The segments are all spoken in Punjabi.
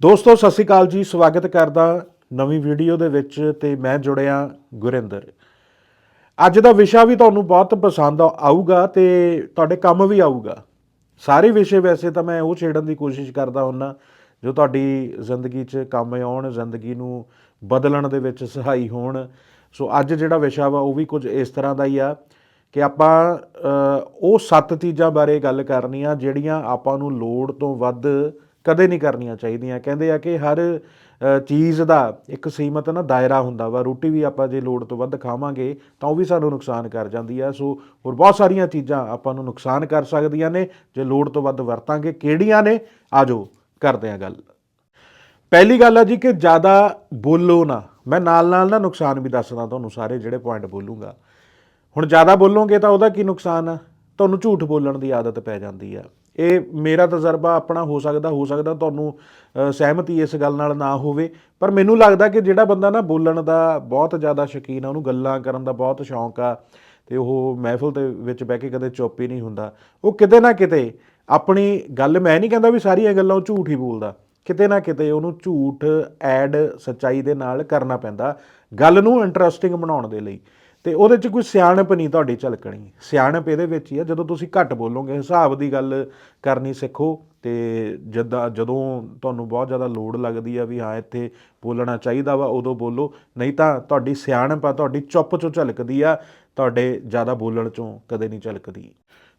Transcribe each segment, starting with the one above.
ਦੋਸਤੋ, ਸਤਿ ਸ਼੍ਰੀ ਅਕਾਲ ਜੀ। ਸਵਾਗਤ ਕਰਦਾ ਨਵੀਂ ਵੀਡੀਓ ਦੇ ਵਿੱਚ ਤੇ ਮੈਂ ਜੁੜਿਆ ਗੁਰਿੰਦਰ। ਅੱਜ ਦਾ ਵਿਸ਼ਾ ਵੀ ਤੁਹਾਨੂੰ ਬਹੁਤ ਪਸੰਦ ਆਊਗਾ ਤੇ ਤੁਹਾਡੇ ਕੰਮ ਵੀ ਆਊਗਾ। ਸਾਰੇ ਵਿਸ਼ੇ ਵੈਸੇ ਤਾਂ ਮੈਂ ਉਹ ਛੇੜਨ ਦੀ ਕੋਸ਼ਿਸ਼ ਕਰਦਾ ਹੁੰਨਾ, ਜੋ ਤੁਹਾਡੀ ਜ਼ਿੰਦਗੀ 'ਚ ਕੰਮ ਆਉਣ, ਜ਼ਿੰਦਗੀ ਨੂੰ ਬਦਲਣ ਦੇ ਵਿੱਚ ਸਹਾਈ ਹੋਣ। ਸੋ ਅੱਜ ਜਿਹੜਾ ਵਿਸ਼ਾ ਵਾ, ਉਹ ਵੀ ਕੁਝ ਇਸ ਤਰ੍ਹਾਂ ਦਾ ਹੀ ਆ ਕਿ ਆਪਾਂ ਉਹ ਸੱਤ ਚੀਜ਼ਾਂ ਬਾਰੇ ਗੱਲ ਕਰਨੀ ਆ ਜਿਹੜੀਆਂ ਆਪਾਂ ਨੂੰ ਲੋੜ ਤੋਂ ਵੱਧ ਕਦੇ ਨਹੀਂ ਕਰਨੀਆਂ ਚਾਹੀਦੀਆਂ। ਕਹਿੰਦੇ ਆ ਕਿ ਹਰ ਚੀਜ਼ ਦਾ ਇੱਕ ਸੀਮਤ ਨਾ ਦਾਇਰਾ ਹੁੰਦਾ ਵਾ। ਰੋਟੀ ਵੀ ਆਪਾਂ ਜੇ ਲੋੜ ਤੋਂ ਵੱਧ ਖਾਵਾਂਗੇ ਤਾਂ ਉਹ ਵੀ ਸਾਨੂੰ ਨੁਕਸਾਨ ਕਰ ਜਾਂਦੀ ਆ। ਸੋ ਹੋਰ ਬਹੁਤ ਸਾਰੀਆਂ ਚੀਜ਼ਾਂ ਆਪਾਂ ਨੂੰ ਨੁਕਸਾਨ ਕਰ ਸਕਦੀਆਂ ਨੇ। ਜੇ ਲੋੜ ਤੋਂ ਵੱਧ ਵਰਤਾਂਗੇ, ਕਿਹੜੀਆਂ ਨੇ? ਆਜੋ, ਕਰਦੇ ਆ ਗੱਲ। ਪਹਿਲੀ ਗੱਲ ਆ ਜੀ ਕਿ ਜ਼ਿਆਦਾ ਬੋਲੋ ਨਾ। ਮੈਂ ਨਾਲ ਨਾਲ ਨਾ ਨੁਕਸਾਨ ਵੀ ਦੱਸਦਾ ਤੁਹਾਨੂੰ ਸਾਰੇ ਜਿਹੜੇ ਪੁਆਇੰਟ ਬੋਲੂੰਗਾ। ਹੁਣ ਜ਼ਿਆਦਾ ਬੋਲੋਗੇ ਤਾਂ ਉਹਦਾ ਕੀ ਨੁਕਸਾਨ ਆ? ਤੁਹਾਨੂੰ ਝੂਠ ਬੋਲਣ ਦੀ ਆਦਤ ਪੈ ਜਾਂਦੀ ਆ। ਇਹ ਮੇਰਾ ਤਜਰਬਾ ਆਪਣਾ ਹੋ ਸਕਦਾ ਹੋ ਸਕਦਾ ਤੁਹਾਨੂੰ ਸਹਿਮਤੀ ਇਸ ਗੱਲ ਨਾਲ ਨਾ ਹੋਵੇ। ਪਰ ਮੈਨੂੰ ਲੱਗਦਾ ਕਿ ਜਿਹੜਾ ਬੰਦਾ ਨਾ ਬੋਲਣ ਦਾ ਬਹੁਤ ਜ਼ਿਆਦਾ ਸ਼ੌਕੀਨ ਆ, ਉਹਨੂੰ ਗੱਲਾਂ ਕਰਨ ਦਾ ਬਹੁਤ ਸ਼ੌਂਕ ਆ, ਤੇ ਉਹ ਮਹਿਫਲ ਦੇ ਵਿੱਚ ਬਹਿ ਕੇ ਕਦੇ ਚੁੱਪ ਹੀ ਨਹੀਂ ਹੁੰਦਾ। ਉਹ ਕਿਤੇ ਨਾ ਕਿਤੇ ਆਪਣੀ ਗੱਲ, ਮੈਂ ਨਹੀਂ ਕਹਿੰਦਾ ਵੀ ਸਾਰੀਆਂ ਗੱਲਾਂ ਉਹ ਝੂਠ ਹੀ ਬੋਲਦਾ। ਕਿਤੇ ਨਾ ਕਿਤੇ ਉਹਨੂੰ ਝੂਠ ਐਡ ਸੱਚਾਈ ਦੇ ਨਾਲ ਕਰਨਾ ਪੈਂਦਾ, ਗੱਲ ਨੂੰ ਇੰਟਰਸਟਿੰਗ ਬਣਾਉਣ ਦੇ ਲਈ। ਤੇ ਉਹਦੇ 'ਚ ਕੋਈ ਸਿਆਣਪ ਨਹੀਂ ਤੁਹਾਡੀ ਝਲਕਣੀ। ਸਿਆਣਪ ਇਹਦੇ ਵਿੱਚ ਹੀ ਆ, ਜਦੋਂ ਤੁਸੀਂ ਘੱਟ ਬੋਲੋਗੇ, ਹਿਸਾਬ ਦੀ ਗੱਲ ਕਰਨੀ ਸਿੱਖੋ ਤੇ ਜਦਾਂ, ਜਦੋਂ ਤੁਹਾਨੂੰ ਬਹੁਤ ਜ਼ਿਆਦਾ ਲੋੜ ਲੱਗਦੀ ਆ ਵੀ ਹਾਂ, ਇੱਥੇ ਬੋਲਣਾ ਚਾਹੀਦਾ ਵਾ, ਉਦੋਂ ਬੋਲੋ। ਨਹੀਂ ਤਾਂ ਤੁਹਾਡੀ ਸਿਆਣਪ ਆ, ਤੁਹਾਡੀ ਚੁੱਪ ਚੋਂ ਝਲਕਦੀ ਆ, ਤੁਹਾਡੇ ਜ਼ਿਆਦਾ ਬੋਲਣ ਚੋਂ ਕਦੇ ਨਹੀਂ ਝਲਕਦੀ।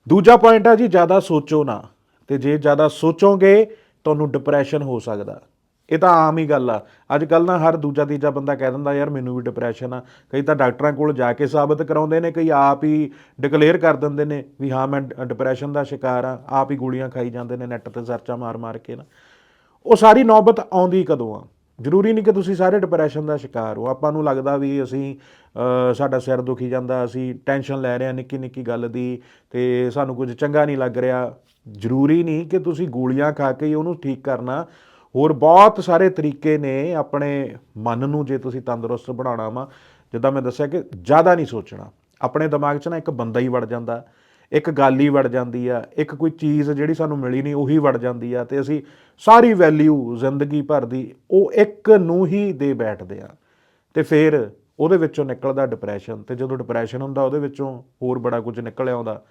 ਦੂਜਾ ਪੁਆਇੰਟ ਆ ਜੀ, ਜ਼ਿਆਦਾ ਸੋਚੋ ਨਾ। ਤੇ ਜੇ ਜ਼ਿਆਦਾ ਸੋਚੋਗੇ, ਤੁਹਾਨੂੰ ਡਿਪਰੈਸ਼ਨ ਹੋ ਸਕਦਾ। ਇਹ ਤਾਂ ਆਮ ਹੀ ਗੱਲ ਆ। ਅੱਜ ਕੱਲ ਨਾ ਹਰ ਦੂਜਾ ਤੀਜਾ ਬੰਦਾ ਕਹਿ ਦਿੰਦਾ, ਯਾਰ, ਮੈਨੂੰ ਵੀ ਡਿਪਰੈਸ਼ਨ ਆ। ਕਈ ਤਾਂ ਡਾਕਟਰਾਂ ਕੋਲ ਜਾ ਕੇ ਸਾਬਤ ਕਰਾਉਂਦੇ ਨੇ, ਕਈ ਆਪ ਹੀ ਡਿਕਲੇਅਰ ਕਰ ਦਿੰਦੇ ਨੇ ਵੀ ਹਾਂ, ਮੈਂ ਡਿਪਰੈਸ਼ਨ ਦਾ ਸ਼ਿਕਾਰ ਆ। ਆਪ ਹੀ ਗੋਲੀਆਂ ਖਾਈ ਜਾਂਦੇ ਨੇ ਨੈੱਟ ਤੇ ਸਰਚਾਂ ਮਾਰ-ਮਾਰ ਕੇ ਨਾ। ਉਹ ਸਾਰੀ ਨੌਬਤ ਆਉਂਦੀ ਕਦੋਂ ਆ? ਜ਼ਰੂਰੀ ਨਹੀਂ ਕਿ ਤੁਸੀਂ ਸਾਰੇ ਡਿਪਰੈਸ਼ਨ ਦਾ ਸ਼ਿਕਾਰ ਹੋ। ਆਪਾਂ ਨੂੰ ਲੱਗਦਾ ਵੀ ਅਸੀਂ ਸਾਡਾ ਸਿਰ ਦੁਖੀ ਜਾਂਦਾ, ਅਸੀਂ ਟੈਨਸ਼ਨ ਲੈ ਰਹੇ ਹਾਂ ਨਿੱਕੀ ਨਿੱਕੀ ਗੱਲ ਦੀ ਤੇ ਸਾਨੂੰ ਕੁਝ ਚੰਗਾ ਨਹੀਂ ਲੱਗ ਰਿਹਾ। ਜ਼ਰੂਰੀ ਨਹੀਂ ਕਿ ਤੁਸੀਂ ਗੋਲੀਆਂ ਖਾ ਕੇ ਹੀ ਉਹਨੂੰ ਠੀਕ ਕਰਨਾ। ਹੋਰ ਬਹੁਤ ਸਾਰੇ ਤਰੀਕੇ ਨੇ ਆਪਣੇ ਮਨ ਨੂੰ ਜੇ ਤੁਸੀਂ ਤੰਦਰੁਸਤ ਬਣਾਉਣਾ ਵਾ, ਜਿੱਦਾਂ ਮੈਂ ਦੱਸਿਆ ਕਿ ਜ਼ਿਆਦਾ ਨਹੀਂ ਸੋਚਣਾ। ਆਪਣੇ ਦਿਮਾਗ 'ਚ ਨਾ ਇੱਕ ਬੰਦਾ ਹੀ ਵੜ ਜਾਂਦਾ, ਇੱਕ ਗੱਲ ਹੀ ਵੜ ਜਾਂਦੀ ਆ, ਇੱਕ ਕੋਈ ਚੀਜ਼ ਜਿਹੜੀ ਸਾਨੂੰ ਮਿਲੀ ਨਹੀਂ ਉਹੀ ਵੜ ਜਾਂਦੀ ਆ ਤੇ ਅਸੀਂ ਸਾਰੀ ਵੈਲਿਊ ਜ਼ਿੰਦਗੀ ਭਰ ਦੀ ਉਹ ਇੱਕ ਨੂੰ ਹੀ ਦੇ ਬੈਠਦੇ ਆ। ਤੇ ਫਿਰ ਉਹਦੇ ਵਿੱਚੋਂ ਨਿਕਲਦਾ ਡਿਪਰੈਸ਼ਨ ਤੇ ਜਦੋਂ ਡਿਪਰੈਸ਼ਨ ਹੁੰਦਾ ਉਹਦੇ ਵਿੱਚੋਂ ਹੋਰ ਬੜਾ ਕੁਝ ਨਿਕਲ ਆਉਂਦਾ।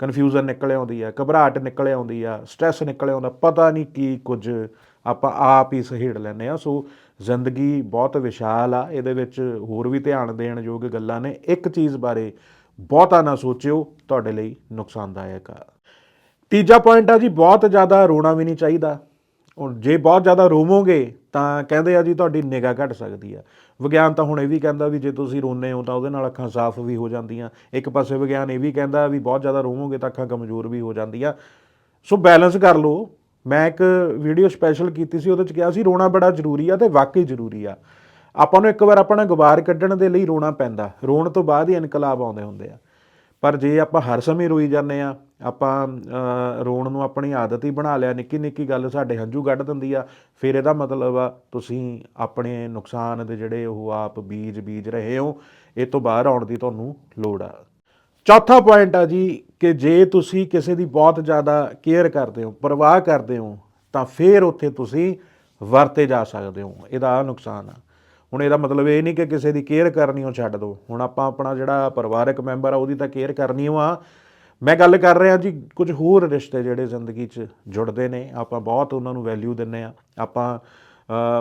ਕਨਫਿਊਜ਼ਨ ਨਿਕਲ ਆਉਂਦੀ ਆ, ਘਬਰਾਹਟ ਨਿਕਲ ਆਉਂਦੀ ਆ ਸਟ੍ਰੈਸ ਨਿਕਲ ਆਉਂਦਾ, ਪਤਾ ਨਹੀਂ ਕੀ ਕੁਝ। ਆਪਾਂ ਆਪ ਹੀ ਸਹੇੜ ਲੈਂਦੇ ਆ ਸੋ ਜ਼ਿੰਦਗੀ ਬਹੁਤ ਵਿਸ਼ਾਲ ਆ। ਇਹਦੇ ਵਿੱਚ ਹੋਰ ਵੀ ਧਿਆਨ ਦੇਣ ਯੋਗ ਗੱਲਾਂ ਨੇ। ਇੱਕ ਚੀਜ਼ ਬਾਰੇ ਬਹੁਤਾ ਨਾ ਸੋਚਿਓ, ਤੁਹਾਡੇ ਲਈ ਨੁਕਸਾਨਦਾਇਕ ਆ। ਤੀਜਾ ਪੁਆਇੰਟ ਆ ਜੀ, ਬਹੁਤ ਜ਼ਿਆਦਾ ਰੋਣਾ ਵੀ ਨਹੀਂ ਚਾਹੀਦਾ। ਹੁਣ ਜੇ ਬਹੁਤ ਜ਼ਿਆਦਾ ਰੋਵੋਗੇ, ਤਾਂ ਕਹਿੰਦੇ ਆ ਜੀ, ਤੁਹਾਡੀ ਨਿਗਾਹ ਘਟ ਸਕਦੀ ਆ। ਵਿਗਿਆਨ ਤਾਂ ਹੁਣ ਇਹ ਵੀ ਕਹਿੰਦਾ ਵੀ ਜੇ ਤੁਸੀਂ ਰੋਨੇ ਹੋ, ਤਾਂ ਉਹਦੇ ਨਾਲ ਅੱਖਾਂ ਸਾਫ਼ ਵੀ ਹੋ ਜਾਂਦੀਆਂ। ਇੱਕ ਪਾਸੇ ਵਿਗਿਆਨ ਇਹ ਵੀ ਕਹਿੰਦਾ ਵੀ ਬਹੁਤ ਜ਼ਿਆਦਾ ਰੋਵੋਗੇ, ਤਾਂ ਅੱਖਾਂ ਕਮਜ਼ੋਰ ਵੀ ਹੋ ਜਾਂਦੀਆਂ। ਸੋ ਬੈਲੈਂਸ ਕਰ ਲਓ। ਮੈਂ ਇੱਕ ਵੀਡੀਓ ਸਪੈਸ਼ਲ ਕੀਤੀ ਸੀ, ਉਹਦੇ ਚ ਕਿਹਾ ਸੀ ਰੋਣਾ ਬੜਾ ਜ਼ਰੂਰੀ ਆ ਤੇ ਵਾਕਈ ਜ਼ਰੂਰੀ ਆ। ਆਪਾਂ ਨੂੰ ਇੱਕ ਵਾਰ ਆਪਣਾ ਗਵਾਰ ਕੱਢਣ ਦੇ ਲਈ ਰੋਣਾ ਪੈਂਦਾ। ਰੋਣ ਤੋਂ ਬਾਅਦ ਹੀ ਇਨਕਲਾਬ ਆਉਂਦੇ ਹੁੰਦੇ ਆ। ਪਰ ਜੇ ਆਪਾਂ ਹਰ ਸਮੇਂ ਰੋਈ ਜਾਂਦੇ ਆ, ਆਪਾਂ ਰੋਣ ਨੂੰ ਆਪਣੀ ਆਦਤ ਹੀ ਬਣਾ ਲਿਆ, ਨਿੱਕੀ ਨਿੱਕੀ ਗੱਲ ਸਾਡੇ ਹੰਝੂ ਕੱਢ ਦਿੰਦੀ ਆ, ਫਿਰ ਇਹਦਾ ਮਤਲਬ ਆ ਤੁਸੀਂ ਆਪਣੇ ਨੁਕਸਾਨ ਦੇ ਜਿਹੜੇ ਉਹ ਆਪ ਬੀਜ ਬੀਜ ਰਹੇ ਹੋ, ਇਹ ਤੋਂ ਬਾਹਰ ਆਉਣ ਦੀ ਤੁਹਾਨੂੰ ਲੋੜ ਆ। ਚੌਥਾ ਪੁਆਇੰਟ ਆ ਜੀ ਕਿ ਜੇ ਤੁਸੀਂ ਕਿਸੇ ਦੀ ਬਹੁਤ ਜ਼ਿਆਦਾ ਕੇਅਰ ਕਰਦੇ ਹੋ, ਪਰਵਾਹ ਕਰਦੇ ਹੋ, ਤਾਂ ਫਿਰ ਉੱਥੇ ਤੁਸੀਂ ਵਰਤੇ ਜਾ ਸਕਦੇ ਹੋ। ਇਹਦਾ ਆਹ ਨੁਕਸਾਨ ਆ। ਹੁਣ ਇਹਦਾ ਮਤਲਬ ਇਹ ਨਹੀਂ ਕਿ ਕਿਸੇ ਦੀ ਕੇਅਰ ਕਰਨੀ ਉਹ ਛੱਡ ਦਿਓ ਹੁਣ ਆਪਾਂ ਆਪਣਾ ਜਿਹੜਾ ਪਰਿਵਾਰਕ ਮੈਂਬਰ ਆ, ਉਹਦੀ ਤਾਂ ਕੇਅਰ ਕਰਨੀ ਓ ਆ। ਮੈਂ ਗੱਲ ਕਰ ਰਿਹਾ ਜੀ, ਕੁਝ ਹੋਰ ਰਿਸ਼ਤੇ ਜਿਹੜੇ ਜ਼ਿੰਦਗੀ 'ਚ ਜੁੜਦੇ ਨੇ, ਆਪਾਂ ਬਹੁਤ ਉਹਨਾਂ ਨੂੰ ਵੈਲਿਊ ਦਿੰਨੇ ਆ। ਆਪਾਂ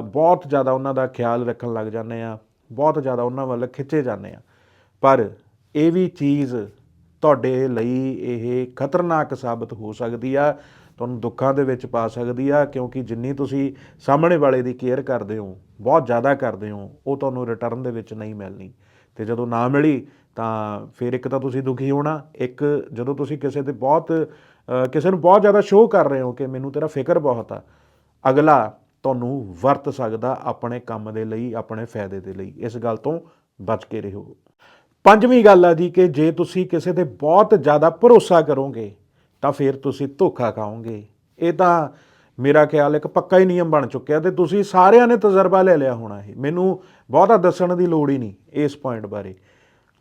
ਬਹੁਤ ਜ਼ਿਆਦਾ ਉਹਨਾਂ ਦਾ ਖਿਆਲ ਰੱਖਣ ਲੱਗ ਜਾਂਦੇ ਆ, ਬਹੁਤ ਜ਼ਿਆਦਾ ਉਹਨਾਂ ਵੱਲ ਖਿੱਚੇ ਜਾਂਦੇ ਆ। ਪਰ ਇਹ ਵੀ ਚੀਜ਼ ਤੁਹਾਡੇ ਲਈ ਇਹ ਖਤਰਨਾਕ ਸਾਬਤ ਹੋ ਸਕਦੀ ਆ, ਤੁਹਾਨੂੰ ਦੁੱਖਾਂ ਦੇ ਵਿੱਚ ਪਾ ਸਕਦੀ ਆ, ਕਿਉਂਕਿ ਜਿੰਨੀ ਤੁਸੀਂ ਸਾਹਮਣੇ ਵਾਲੇ ਦੀ ਕੇਅਰ ਕਰਦੇ ਹੋ, ਬਹੁਤ ਜ਼ਿਆਦਾ ਕਰਦੇ ਹੋ, ਉਹ ਤੁਹਾਨੂੰ ਰਿਟਰਨ ਦੇ ਵਿੱਚ ਨਹੀਂ ਮਿਲਣੀ। ਤੇ ਜਦੋਂ ਨਾ ਮਿਲੀ, ਤਾਂ ਫਿਰ ਇੱਕ ਤਾਂ ਤੁਸੀਂ ਦੁਖੀ ਹੋਣਾ, ਇੱਕ ਜਦੋਂ ਤੁਸੀਂ ਕਿਸੇ ਤੇ ਬਹੁਤ ਕਿਸੇ ਨੂੰ ਬਹੁਤ ਜ਼ਿਆਦਾ ਸ਼ੋਅ ਕਰ ਰਹੇ ਹੋ ਕਿ ਮੈਨੂੰ ਤੇਰਾ ਫਿਕਰ ਬਹੁਤ ਆ, ਅਗਲਾ ਤੁਹਾਨੂੰ ਵਰਤ ਸਕਦਾ ਆਪਣੇ ਕੰਮ ਦੇ ਲਈ, ਆਪਣੇ ਫਾਇਦੇ ਦੇ ਲਈ। ਇਸ ਗੱਲ ਤੋਂ ਬਚ ਕੇ ਰਹੋ। ਪੰਜਵੀਂ ਗੱਲ ਆ ਜੀ ਕਿ ਜੇ ਤੁਸੀਂ ਕਿਸੇ ਤੇ ਬਹੁਤ ਜ਼ਿਆਦਾ ਭਰੋਸਾ ਕਰੋਗੇ, ਤਾਂ ਫਿਰ ਤੁਸੀਂ ਧੋਖਾ ਖਾਓਗੇ। ਇਹ ਤਾਂ ਮੇਰਾ ਖਿਆਲ ਇੱਕ ਪੱਕਾ ਹੀ ਨਿਯਮ ਬਣ ਚੁੱਕਿਆ ਤੇ ਤੁਸੀਂ ਸਾਰਿਆਂ ਨੇ ਤਜਰਬਾ ਲੈ ਲਿਆ ਹੋਣਾ ਇਹ। ਮੈਨੂੰ ਬਹੁਤਾ ਦੱਸਣ ਦੀ ਲੋੜ ਹੀ ਨਹੀਂ ਇਸ ਪੁਆਇੰਟ ਬਾਰੇ।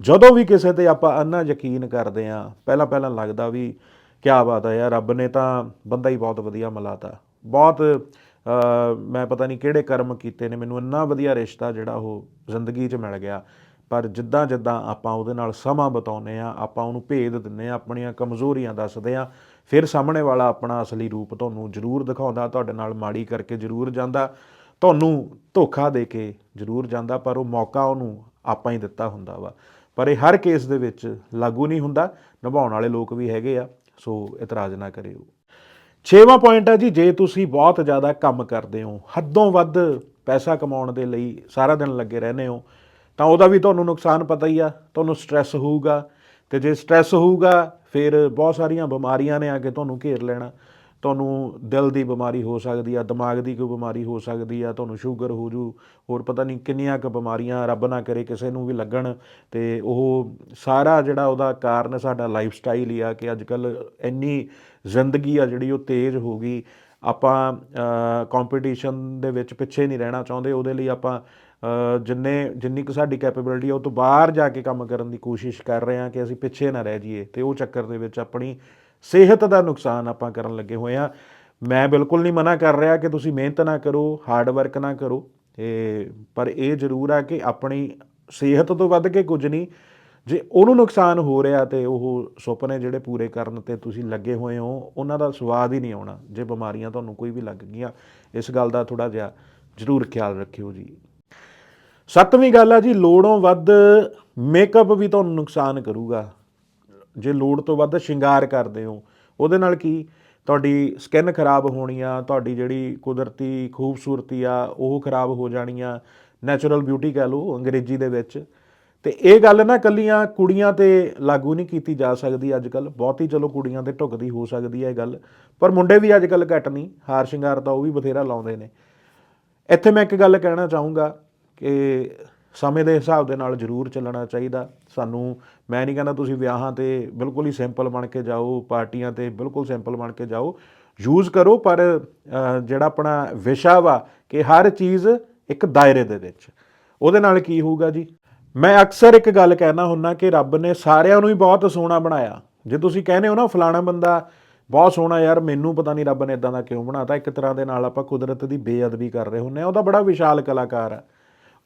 ਜਦੋਂ ਵੀ ਕਿਸੇ ਤੇ ਆਪਾਂ ਅੰਨਾ ਯਕੀਨ ਕਰਦੇ ਆ ਪਹਿਲਾਂ ਪਹਿਲਾਂ ਲੱਗਦਾ ਵੀ ਕਿਆ ਬਾਤ ਹੈ ਯਾਰ, ਰੱਬ ਨੇ ਤਾਂ ਬੰਦਾ ਹੀ ਬਹੁਤ ਵਧੀਆ ਮਿਲਾਤਾ। ਬਹੁਤ ਮੈਂ ਪਤਾ ਨਹੀਂ ਕਿਹੜੇ ਕਰਮ ਕੀਤੇ ਨੇ, ਮੈਨੂੰ ਇੰਨਾ ਵਧੀਆ ਰਿਸ਼ਤਾ ਜਿਹੜਾ ਉਹ ਜ਼ਿੰਦਗੀ 'ਚ ਮਿਲ ਗਿਆ। ਪਰ ਜਿੱਦਾਂ ਜਿੱਦਾਂ ਆਪਾਂ ਉਹਦੇ ਨਾਲ ਸਮਾਂ ਬਿਤਾਉਂਦੇ ਆ ਆਪਾਂ ਉਹਨੂੰ ਭੇਦ ਦਿੰਨੇ ਆ ਆਪਣੀਆਂ ਕਮਜ਼ੋਰੀਆਂ ਦੱਸਦੇ ਆ ਫਿਰ ਸਾਹਮਣੇ ਵਾਲਾ ਆਪਣਾ ਅਸਲੀ ਰੂਪ ਤੁਹਾਨੂੰ ਜ਼ਰੂਰ ਦਿਖਾਉਂਦਾ, ਤੁਹਾਡੇ ਨਾਲ ਮਾੜੀ ਕਰਕੇ ਜ਼ਰੂਰ ਜਾਂਦਾ, ਤੁਹਾਨੂੰ ਧੋਖਾ ਦੇ ਕੇ ਜ਼ਰੂਰ ਜਾਂਦਾ, ਪਰ ਉਹ ਮੌਕਾ ਉਹਨੂੰ ਆਪਾਂ ਹੀ ਦਿੱਤਾ ਹੁੰਦਾ ਵਾ। ਪਰ ਇਹ ਹਰ ਕੇਸ ਦੇ ਵਿੱਚ ਲਾਗੂ ਨਹੀਂ ਹੁੰਦਾ, ਨਿਭਾਉਣ ਵਾਲੇ ਲੋਕ ਵੀ ਹੈਗੇ ਆ, ਸੋ ਇਤਰਾਜ਼ ਨਾ ਕਰਿਓ। ਛੇਵਾਂ ਪੁਆਇੰਟ ਹੈ ਜੀ, ਜੇ ਤੁਸੀਂ ਬਹੁਤ ਜ਼ਿਆਦਾ ਕੰਮ ਕਰਦੇ ਹੋ, ਹੱਦੋਂ ਵੱਧ ਪੈਸਾ ਕਮਾਉਣ ਦੇ ਲਈ ਸਾਰਾ ਦਿਨ ਲੱਗੇ ਰਹਿੰਦੇ ਹੋ ਤਾਂ ਉਹਦਾ ਵੀ ਤੁਹਾਨੂੰ ਨੁਕਸਾਨ ਪਤਾ ਹੀ ਆ, ਤੁਹਾਨੂੰ ਸਟ੍ਰੈਸ ਹੋਊਗਾ। ਤੇ ਜੇ ਸਟ੍ਰੈਸ ਹੋਊਗਾ, ਫਿਰ ਬਹੁਤ ਸਾਰੀਆਂ ਬਿਮਾਰੀਆਂ ਨੇ ਆ ਕੇ ਤੁਹਾਨੂੰ ਘੇਰ ਲੈਣਾ। ਤੁਹਾਨੂੰ ਦਿਲ ਦੀ ਬਿਮਾਰੀ ਹੋ ਸਕਦੀ ਆ, ਦਿਮਾਗ ਦੀ ਕੋਈ ਬਿਮਾਰੀ ਹੋ ਸਕਦੀ ਆ, ਤੁਹਾਨੂੰ ਸ਼ੂਗਰ ਹੋ ਜੂ, ਹੋਰ ਪਤਾ ਨਹੀਂ ਕਿੰਨੀਆਂ ਕੁ ਬਿਮਾਰੀਆਂ ਰੱਬ ਨਾ ਕਰੇ, ਕਿਸੇ ਨੂੰ ਵੀ ਲੱਗਣ। ਤੇ ਉਹ ਸਾਰਾ ਜਿਹੜਾ ਉਹਦਾ ਕਾਰਨ ਸਾਡਾ ਲਾਈਫ ਸਟਾਈਲ ਹੀ ਆ ਕਿ ਅੱਜ ਕੱਲ ਇੰਨੀ ਜ਼ਿੰਦਗੀ ਆ ਜਿਹੜੀ ਉਹ ਤੇਜ਼ ਹੋ ਗਈ। ਆਪਾਂ ਕੰਪੀਟੀਸ਼ਨ ਦੇ ਵਿੱਚ ਪਿੱਛੇ ਨਹੀਂ ਰਹਿਣਾ ਚਾਹੁੰਦੇ, ਉਹਦੇ ਲਈ ਆਪਾਂ ਜਿੰਨੇ, ਜਿੰਨੀ ਕੁ ਸਾਡੀ ਕੈਪੇਬਿਲਿਟੀ ਆ, ਉਹ ਤੋਂ ਬਾਹਰ ਜਾ ਕੇ ਕੰਮ ਕਰਨ ਦੀ ਕੋਸ਼ਿਸ਼ ਕਰ ਰਹੇ ਹਾਂ ਕਿ ਅਸੀਂ ਪਿੱਛੇ ਨਾ ਰਹਿ ਜਾਈਏ ਤੇ ਉਹ ਚੱਕਰ ਦੇ ਵਿੱਚ ਆਪਣੀ ਸਿਹਤ ਦਾ ਨੁਕਸਾਨ ਆਪਾਂ ਕਰਨ ਲੱਗੇ ਹੋਏ ਆ ਮੈਂ ਬਿਲਕੁਲ ਨਹੀਂ ਮਨਾ ਕਰ ਰਿਹਾ ਕਿ ਤੁਸੀਂ ਮਿਹਨਤ ਨਾ ਕਰੋ ਹਾਰਡ ਵਰਕ ਨਾ ਕਰੋ। ਇਹ, ਪਰ ਇਹ ਜ਼ਰੂਰ ਆ ਕਿ ਆਪਣੀ ਸਿਹਤ ਤੋਂ ਵੱਧ ਕੇ ਕੁਝ ਨਹੀਂ। ਜੇ ਉਹਨੂੰ ਨੁਕਸਾਨ ਹੋ ਰਿਹਾ ਤੇ ਉਹ ਸੁਪਨੇ ਜਿਹੜੇ ਪੂਰੇ ਕਰਨ ਤੇ ਤੁਸੀਂ ਲੱਗੇ ਹੋਏ ਹੋ, ਉਹਨਾਂ ਦਾ ਸਵਾਦ ਹੀ ਨਹੀਂ ਆਉਣਾ। ਜੇ ਬਿਮਾਰੀਆਂ ਤੁਹਾਨੂੰ ਕੋਈ ਵੀ ਲੱਗ ਗਈਆਂ, ਇਸ ਗੱਲ ਦਾ ਥੋੜਾ ਜਿਹਾ ਜ਼ਰੂਰ ਖਿਆਲ ਰੱਖਿਓ ਜੀ। ਸੱਤਵੀਂ ਗੱਲ ਆ ਜੀ, ਲੋੜੋਂ ਵੱਧ ਮੇਕਅਪ ਵੀ ਤੁਹਾਨੂੰ ਨੁਕਸਾਨ ਕਰੂਗਾ। ਜੇ ਲੋੜ ਤੋਂ ਵੱਧ ਸ਼ਿੰਗਾਰ ਕਰਦੇ ਹੋ, ਉਹਦੇ ਨਾਲ ਕੀ? ਤੁਹਾਡੀ ਸਕਿਨ ਖਰਾਬ ਹੋਣੀ ਆ ਤੁਹਾਡੀ ਜਿਹੜੀ ਕੁਦਰਤੀ ਖੂਬਸੂਰਤੀ ਆ, ਉਹ ਖਰਾਬ ਹੋ ਜਾਣੀ ਆ ਨੈਚੁਰਲ ਬਿਊਟੀ ਕਹਿ ਲਓ, ਅੰਗਰੇਜ਼ੀ ਦੇ ਵਿੱਚ। ਤੇ ਇਹ ਗੱਲ ਨਾ ਕੱਲੀਆਂ ਕੁੜੀਆਂ ਤੇ ਲਾਗੂ ਨਹੀਂ ਕੀਤੀ ਜਾ ਸਕਦੀ ਅੱਜ ਕੱਲ ਬਹੁਤੀ ਚਲੋ ਕੁੜੀਆਂ ਤੇ ਢੁਕਦੀ ਹੋ ਸਕਦੀ ਹੈ ਇਹ ਗੱਲ। ਪਰ ਮੁੰਡੇ ਵੀ ਅੱਜ ਕੱਲ ਘੱਟ ਨਹੀਂ। ਹਾਰ ਸ਼ਿੰਗਾਰ ਤਾਂ ਉਹ ਵੀ ਬਥੇਰਾ ਲਾਉਂਦੇ ਨੇ। ਇੱਥੇ ਮੈਂ ਇੱਕ ਗੱਲ ਕਹਿਣਾ ਚਾਹੂੰਗਾ। ਕਿ ਸਮੇਂ ਦੇ ਹਿਸਾਬ ਦੇ ਨਾਲ ਜ਼ਰੂਰ ਚੱਲਣਾ ਚਾਹੀਦਾ। ਸਾਨੂੰ, ਮੈਂ ਨਹੀਂ ਕਹਿੰਦਾ ਤੁਸੀਂ ਵਿਆਹਾਂ ਤੇ ਬਿਲਕੁਲ ਹੀ ਸਿੰਪਲ ਬਣ ਕੇ ਜਾਓ, ਪਾਰਟੀਆਂ ਤੇ ਬਿਲਕੁਲ ਸਿੰਪਲ ਬਣ ਕੇ ਜਾਓ। ਯੂਜ਼ ਕਰੋ, ਪਰ ਜਿਹੜਾ ਆਪਣਾ ਵਿਸ਼ਾ ਵਾ ਕਿ ਹਰ ਚੀਜ਼ ਇੱਕ ਦਾਇਰੇ ਦੇ ਵਿੱਚ। ਉਹਦੇ ਨਾਲ ਕੀ ਹੋਊਗਾ ਜੀ? ਮੈਂ ਅਕਸਰ ਇੱਕ ਗੱਲ ਕਹਿਣਾ ਹੁੰਨਾ ਕਿ ਰੱਬ ਨੇ ਸਾਰਿਆਂ ਨੂੰ ਹੀ ਬਹੁਤ ਸੋਹਣਾ ਬਣਾਇਆ। ਜੇ ਤੁਸੀਂ ਕਹਿੰਦੇ ਹੋ ਨਾ, ਫਲਾਣਾ ਬੰਦਾ ਬਹੁਤ ਸੋਹਣਾ ਯਾਰ, ਮੈਨੂੰ ਪਤਾ ਨਹੀਂ ਰੱਬ ਨੇ ਇਦਾਂ ਦਾ ਕਿਉਂ ਬਣਾਤਾ। ਇੱਕ ਤਰ੍ਹਾਂ ਦੇ ਨਾਲ ਆਪਾਂ ਕੁਦਰਤ ਦੀ ਬੇਅਦਬੀ ਕਰ ਰਹੇ ਹੁੰਨੇ ਆ ਉਹਦਾ ਬੜਾ ਵਿਸ਼ਾਲ ਕਲਾਕਾਰ ਆ।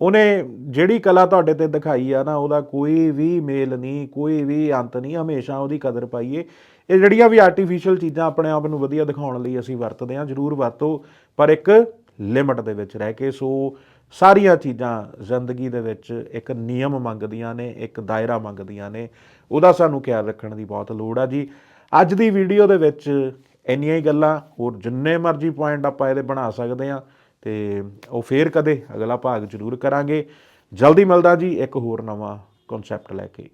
ਉਹਨੇ ਜਿਹੜੀ ਕਲਾ ਤੁਹਾਡੇ ਤੇ ਦਿਖਾਈ ਆ ਨਾ, ਉਹਦਾ ਕੋਈ ਵੀ ਮੇਲ ਨਹੀਂ, ਕੋਈ ਵੀ ਅੰਤ ਨਹੀਂ, ਹਮੇਸ਼ਾ ਉਹਦੀ ਕਦਰ ਪਾਈਏ। ਇਹ ਜਿਹੜੀਆਂ ਵੀ ਆਰਟੀਫੀਸ਼ੀਅਲ ਚੀਜ਼ਾਂ ਆਪਣੇ ਆਪ ਨੂੰ ਵਧੀਆ ਦਿਖਾਉਣ ਲਈ ਅਸੀਂ ਵਰਤਦੇ ਹਾਂ, ਜ਼ਰੂਰ ਵਰਤੋ, ਪਰ ਇੱਕ ਲਿਮਟ ਦੇ ਵਿੱਚ ਰਹਿ ਕੇ ਸੋ, ਸਾਰੀਆਂ ਚੀਜ਼ਾਂ ਜ਼ਿੰਦਗੀ ਦੇ ਵਿੱਚ ਇੱਕ ਨਿਯਮ ਮੰਗਦੀਆਂ ਨੇ, ਇੱਕ ਦਾਇਰਾ ਮੰਗਦੀਆਂ ਨੇ। ਉਹਦਾ ਸਾਨੂੰ ਖਿਆਲ ਰੱਖਣ ਦੀ ਬਹੁਤ ਲੋੜ ਆ ਜੀ। ਅੱਜ ਦੀ ਵੀਡੀਓ ਦੇ ਵਿੱਚ ਇੰਨੀਆਂ ਹੀ ਗੱਲਾਂ, ਹੋਰ ਜਿੰਨੇ ਮਰਜ਼ੀ ਪੁਆਇੰਟ ਆਪਾਂ ਇਹਦੇ ਬਣਾ ਸਕਦੇ ਆ ਤੇ ਉਹ ਫੇਰ ਕਦੇ ਅਗਲਾ ਭਾਗ ਜ਼ਰੂਰ ਕਰਾਂਗੇ। ਜਲਦੀ ਮਿਲਦਾ ਜੀ ਇੱਕ ਹੋਰ ਨਵਾਂ ਕਨਸੈਪਟ ਲੈ ਕੇ।